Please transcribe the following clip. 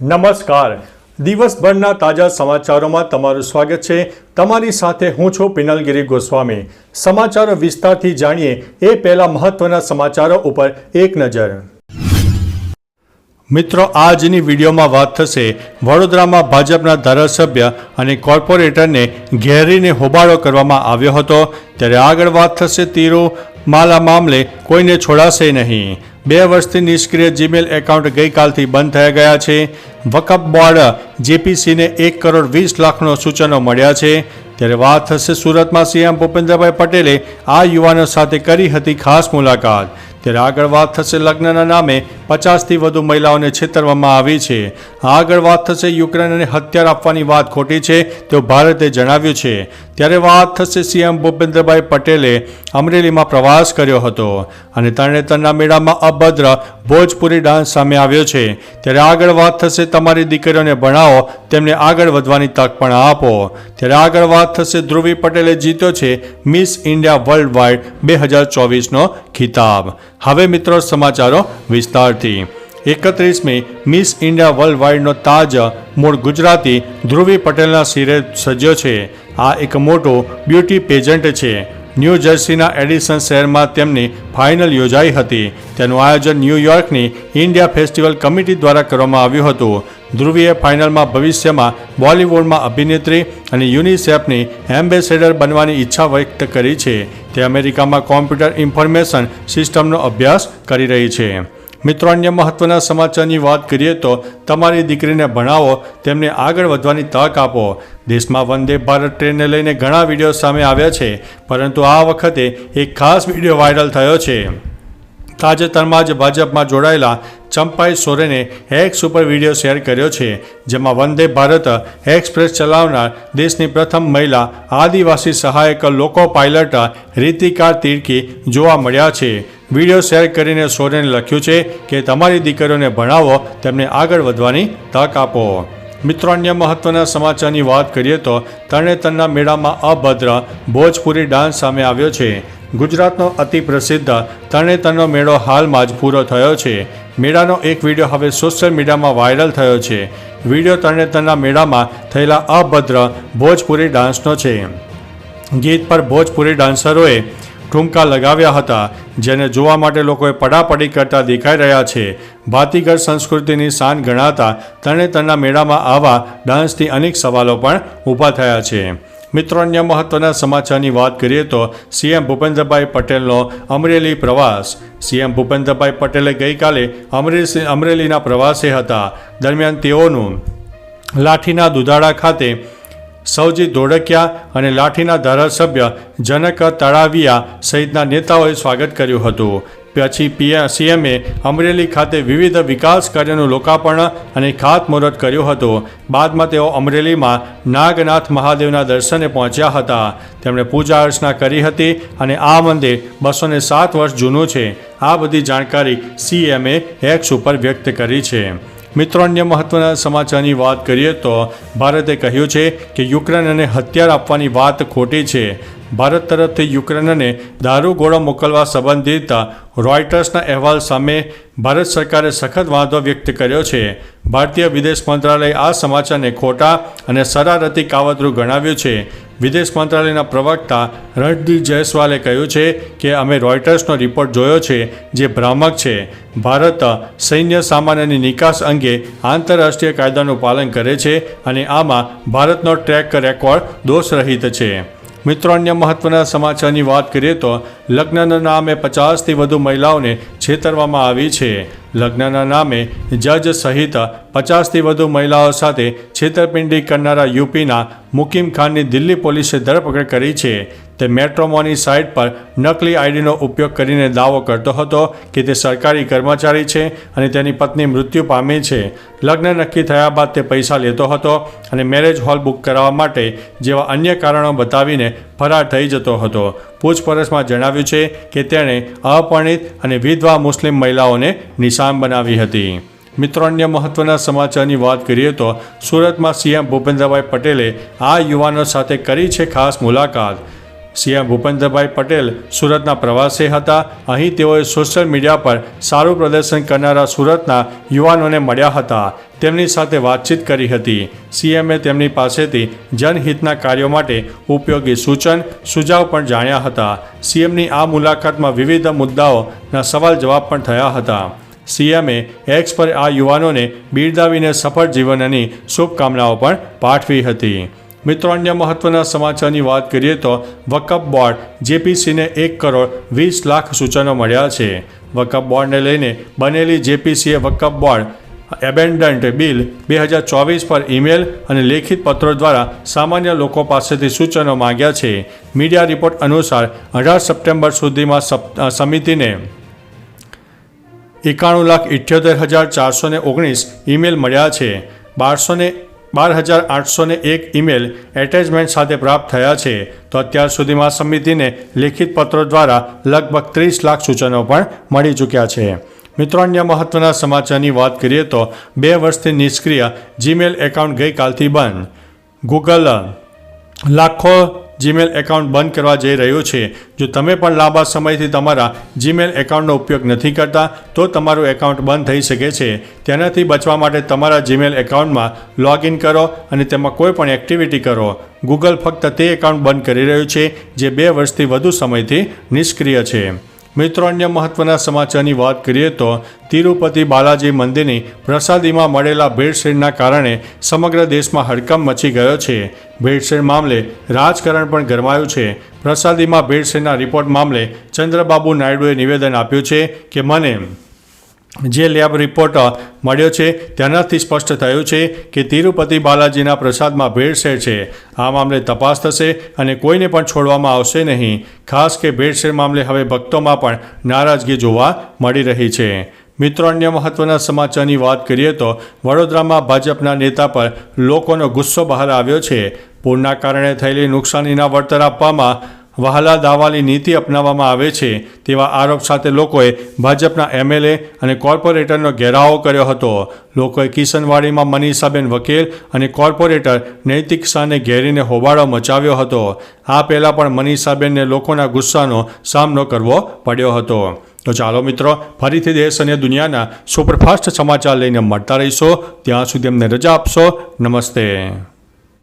નમસ્કાર. દિવસભરના તાજા સમાચારોમાં તમારું સ્વાગત છે. તમારી સાથે હું છું પિનલગીરી ગોસ્વામી. સમાચારો વિસ્તારથી જાણીએ એ પહેલા મહત્વના સમાચારો ઉપર એક નજર. મિત્રો, આજની વિડીયોમાં વાત થશે વડોદરામાં ભાજપના ધારાસભ્ય અને કોર્પોરેટરને ઘેરીને હોબાળો કરવામાં આવ્યો હતો. ત્યારે આગળ વાત થશે તિરુમાલા મામલે કોઈને છોડાશે નહીં. બે વર્ષથી નિષ્ક્રિય જીમેલ એકાઉન્ટ ગઈકાલથી બંધ થઈ ગયા છે. વકફ બોર્ડ જેપીસીને એક કરોડ વીસ લાખનો સૂચનો મળ્યા છે. ત્યારે વાત થશે સુરતમાં સીએમ ભૂપેન્દ્રભાઈ પટેલે આ યુવાનો સાથે કરી હતી ખાસ મુલાકાત. ત્યારે આગળ વાત થશે લગ્નના નામે પચાસથી વધુ મહિલાઓને છેતરવામાં આવી છે. આગળ વાત થશે યુક્રેનને હથિયાર આપવાની વાત ખોટી છે, તેવું ભારતે જણાવ્યું છે. ત્યારે વાત થશે સીએમ ભૂપેન્દ્રભાઈ પટેલે અમરેલીમાં પ્રવાસ કર્યો હતો અને તરણેતરના મેળામાં અભદ્ર ભોજપુરી ડાન્સ સામે આવ્યો છે. ત્યારે આગળ વાત થશે તમારી દીકરીઓને ભણાવો, તેમને આગળ વધવાની તક પણ આપો. ત્યારે આગળ વાત થશે ધ્રુવી પટેલે જીત્યો છે મિસ ઇન્ડિયા વર્લ્ડ વાઇડ બે હજાર ચોવીસનો ખિતાબ. હવે મિત્રો સમાચારો વિસ્તારથી. એકત્રીસમી મિસ ઇન્ડિયા વર્લ્ડ વાઇડનો તાજ મૂળ ગુજરાતી ધ્રુવી પટેલના શિરે સજ્યો છે. આ એક મોટો બ્યુટી પેજન્ટ છે. ન્યૂ જર્સીના એડિસન શહેરમાં તેમની ફાઇનલ યોજાઈ હતી. તેનું આયોજન ન્યૂયોર્કની ઇન્ડિયા ફેસ્ટિવલ કમિટી દ્વારા કરવામાં આવ્યું હતું. ધ્રુવીએ ફાઇનલમાં ભવિષ્યમાં બોલિવૂડમાં અભિનેત્રી અને યુનિસેફની એમ્બેસેડર બનવાની ઈચ્છા વ્યક્ત કરી છે. તે અમેરિકામાં કોમ્પ્યુટર ઇન્ફોર્મેશન સિસ્ટમનો અભ્યાસ કરી રહી છે. મિત્રો, અન્ય મહત્વના સમાચારની વાત કરીએ તો તમારી દીકરીને ભણાવો, તેમને આગળ વધવાની તક આપો. દેશમાં વંદે ભારત ટ્રેનને લઈને ઘણા વીડિયો સામે આવ્યા છે, પરંતુ આ વખતે એક ખાસ વીડિયો વાયરલ થયો છે. તાજેતરમાં જ ભાજપમાં જોડાયેલા ચંપાઈ સોરેને એક્સ ઉપર વીડિયો શેર કર્યો છે, જેમાં વંદે ભારત એક્સપ્રેસ ચલાવનાર દેશની પ્રથમ મહિલા આદિવાસી સહાયક, લોકો પાયલટ, રીતિકા તિર્કી જોવા મળ્યા છે. વીડિયો શેર કરીને સોરેને લખ્યું છે કે તમારી દીકરીઓને ભણાવો, તેમને આગળ વધવાની તક આપો. મિત્રો, અન્ય મહત્વના સમાચારની વાત કરીએ તો તરણેતરના મેળામાં અભદ્ર ભોજપુરી ડાન્સ સામે આવ્યો છે. ગુજરાતનો અતિ પ્રસિદ્ધ તરણેતરનો મેળો હાલમાં જ પૂરો થયો છે. મેળાનો એક વીડિયો હવે સોશિયલ મીડિયામાં વાયરલ થયો છે. વીડિયો તરણેતરના મેળામાં થયેલા અભદ્ર ભોજપુરી ડાન્સનો છે. ગીત પર ભોજપુરી ડાન્સરોએ ઠુમકા લગાવ્યા હતા, જેને જોવા માટે લોકોએ પડાપડી કરતા દેખાઈ રહ્યા છે. ભાતીગર સંસ્કૃતિની શાન ગણાતા તરણેતરના મેળામાં આવા ડાન્સથી અનેક સવાલો પણ ઊભા થયા છે. મિત્રો, અન્ય મહત્વના સમાચારની વાત કરીએ તો સીએમ ભૂપેન્દ્રભાઈ પટેલનો અમરેલી પ્રવાસ. સીએમ ભૂપેન્દ્રભાઈ પટેલે ગઈકાલે અમરેલી અમરેલીના પ્રવાસે હતા. દરમિયાન તેઓનું લાઠીના દુધાળા ખાતે સૌજી ધોળકિયા અને લાઠીના ધારાસભ્ય જનક તળાવિયા સહિતના નેતાઓએ સ્વાગત કર્યું હતું. પછી પીએમ સીએમએ અમરેલી ખાતે વિવિધ વિકાસ કાર્યનું લોકાર્પણ અને ખાતમુહૂર્ત કર્યું હતું. બાદમાં તેઓ અમરેલીમાં નાગનાથ મહાદેવના દર્શને પહોંચ્યા હતા. તેમણે પૂજા અર્ચના કરી હતી અને આ મંદિર બસો સાત વર્ષ જૂનું છે. આ બધી જાણકારી સીએમએ એક્સ ઉપર વ્યક્ત કરી છે. મિત્રો, અન્ય મહત્વના સમાચારની વાત કરીએ તો ભારતે કહ્યું છે કે યુક્રેનને હથિયાર આપવાની વાત ખોટી છે. ભારત તરફથી યુક્રેનને દારૂગોળો મોકલવા સંબંધિત રોયટર્સના અહેવાલ સામે ભારત સરકારે સખત વાંધો વ્યક્ત કર્યો છે. ભારતીય વિદેશ મંત્રાલયે આ સમાચારને ખોટા અને શરારતી કાવતરું ગણાવ્યું છે. વિદેશ મંત્રાલયના પ્રવક્તા રણદીપ જયસ્વાલે કહ્યું છે કે અમે રોયટર્સનો રિપોર્ટ જોયો છે, જે ભ્રામક છે. ભારત સૈન્ય સામાનની નિકાસ અંગે આંતરરાષ્ટ્રીય કાયદાનું પાલન કરે છે અને આમાં ભારતનો ટ્રેક રેકોર્ડ દોષરહિત છે. મિત્રો, અન્ય મહત્વના સમાચારની વાત કરીએ તો લગ્નના નામે પચાસથી વધુ મહિલાઓને છેતરવામાં આવી છે. લગ્નના નામે જજ સહિત પચાસથી વધુ મહિલાઓ સાથે છેતરપિંડી કરનારા યુપીના મુકીમ ખાનની દિલ્હી પોલીસે ધરપકડ કરી છે. તે મેટ્રોમોની સાઇટ પર નકલી આઈડીનો ઉપયોગ કરીને દાવો કરતો હતો કે તે સરકારી કર્મચારી છે અને તેની પત્ની મૃત્યુ પામી છે. લગ્ન નક્કી થયા બાદ તે પૈસા લેતો હતો અને મેરેજ હોલ બુક કરાવવા માટે જેવા અન્ય કારણો બતાવીને ફરાર થઈ જતો હતો. પૂછપરછમાં જણાવ્યું છે કે તેણે અપરિણિત અને વિધવા મુસ્લિમ મહિલાઓને નિશાન બનાવી હતી. મિત્રો, અન્ય મહત્વના સમાચારની વાત કરીએ તો સુરતમાં સીએમ ભૂપેન્દ્રભાઈ પટેલે આ યુવાનો સાથે કરી છે ખાસ મુલાકાત. સીએમ ભૂપેન્દ્રભાઈ પટેલ સુરતના પ્રવાસે હતા. અહીં તેઓએ સોશિયલ મીડિયા પર સારું પ્રદર્શન કરનારા સુરતના યુવાનોને મળ્યા હતા. તેમની સાથે વાતચીત કરી હતી. સીએમએ તેમની પાસેથી જનહિતના કાર્યો માટે ઉપયોગી સૂચન, સુઝાવ પણ જાણ્યા હતા. સીએમની આ મુલાકાતમાં વિવિધ મુદ્દાઓના સવાલ જવાબ પણ થયા હતા. સીએમએ એક્સ પર આ યુવાનોને બિરદાવીને સફળ જીવનની શુભકામનાઓ પણ પાઠવી હતી. મિત્રો, અન્ય મહત્વના સમાચારની વાત કરીએ તો વકફ બોર્ડ જેપીસીને એક કરોડ વીસ લાખ સૂચનો મળ્યા છે. વકફ બોર્ડને લઈને બનેલી જેપીસીએ વકફ બોર્ડ એબેન્ડન્ટ બિલ બે હજાર ચોવીસ પર ઈમેલ અને લેખિત પત્રો દ્વારા સામાન્ય લોકો પાસેથી સૂચનો માગ્યા છે. મીડિયા રિપોર્ટ અનુસાર અઢાર સપ્ટેમ્બર સુધીમાં સમિતિને એકાણું લાખ ઇઠ્યોતેર હજાર ચારસો ઓગણીસ ઈમેલ મળ્યા છે. બારસો ને બાર હજાર આઠસો ને એક ઈમેલ એટેચમેન્ટ સાથે પ્રાપ્ત થયા છે. તો અત્યાર સુધીમાં સમિતિને લેખિત પત્રો દ્વારા લગભગ ત્રીસ લાખ સૂચનો પણ મળી ચૂક્યા છે. મિત્રો, અન્ય મહત્વના સમાચારની વાત કરીએ તો બે વર્ષથી નિષ્ક્રિય જીમેલ એકાઉન્ટ ગઈકાલથી બંધ. ગૂગલ લાખો જીમેલ એકાઉન્ટ બંધ કરવા જઈ રહ્યું છે. જો તમે પણ લાંબા સમયથી તમારા જીમેલ એકાઉન્ટનો ઉપયોગ નથી કરતા, તો તમારું એકાઉન્ટ બંધ થઈ શકે છે. તેનાથી બચવા માટે તમારા જીમેલ એકાઉન્ટમાં લોગિન કરો અને તેમાં કોઈ પણ એક્ટિવિટી કરો. ગૂગલ ફક્ત તે એકાઉન્ટ બંધ કરી રહ્યું છે, જે બે વર્ષથી વધુ સમયથી નિષ્ક્રિય છે. મિત્રો, અન્ય મહત્વના સમાચારની વાત કરીએ તો તિરુપતિ બાલાજી મંદિરની પ્રસાદીમાં મળેલા ભેળસેળના કારણે સમગ્ર દેશમાં હડકંપ મચી ગયો છે. ભેળસેળ મામલે રાજકારણ પણ ગરમાયું છે. પ્રસાદીમાં ભેળસેળના રિપોર્ટ મામલે ચંદ્રબાબુ નાયડુએ નિવેદન આપ્યું છે કે મને જે લેબ રિપોર્ટ મળ્યો છે, તેનાથી સ્પષ્ટ થયું છે કે તિરુપતિ બાલાજીના પ્રસાદમાં ભેળસેળ છે. આ મામલે તપાસ થશે અને કોઈને પણ છોડવામાં આવશે નહીં. ખાસ કે ભેળસેળ મામલે હવે ભક્તોમાં પણ નારાજગી જોવા મળી રહી છે. મિત્રો, અન્ય મહત્વના સમાચારની વાત કરીએ તો વડોદરામાં ભાજપના નેતા પર લોકોનો ગુસ્સો બહાર આવ્યો છે. પૂરના કારણે થયેલી નુકસાનીના વળતર આપવામાં વહાલા દાવાલી નીતિ અપનાવવામાં આવે છે તેવા આરોપ સાથે લોકોએ ભાજપના એમએલએ અને કોર્પોરેટરનો ઘેરાવો કર્યો હતો. લોકોએ કિશનવાડીમાં મનીષાબેન વકીલ અને કોર્પોરેટર નૈતિક શાહને ઘેરીને હોબાળો મચાવ્યો હતો. આ પહેલાં પણ મનીષાબેનને લોકોના ગુસ્સાનો સામનો કરવો પડ્યો હતો. તો ચાલો મિત્રો, ફરીથી દેશ અને દુનિયાના સુપરફાસ્ટ સમાચાર લઈને મળતા રહીશો. ત્યાં સુધી અમને રજા આપશો. નમસ્તે.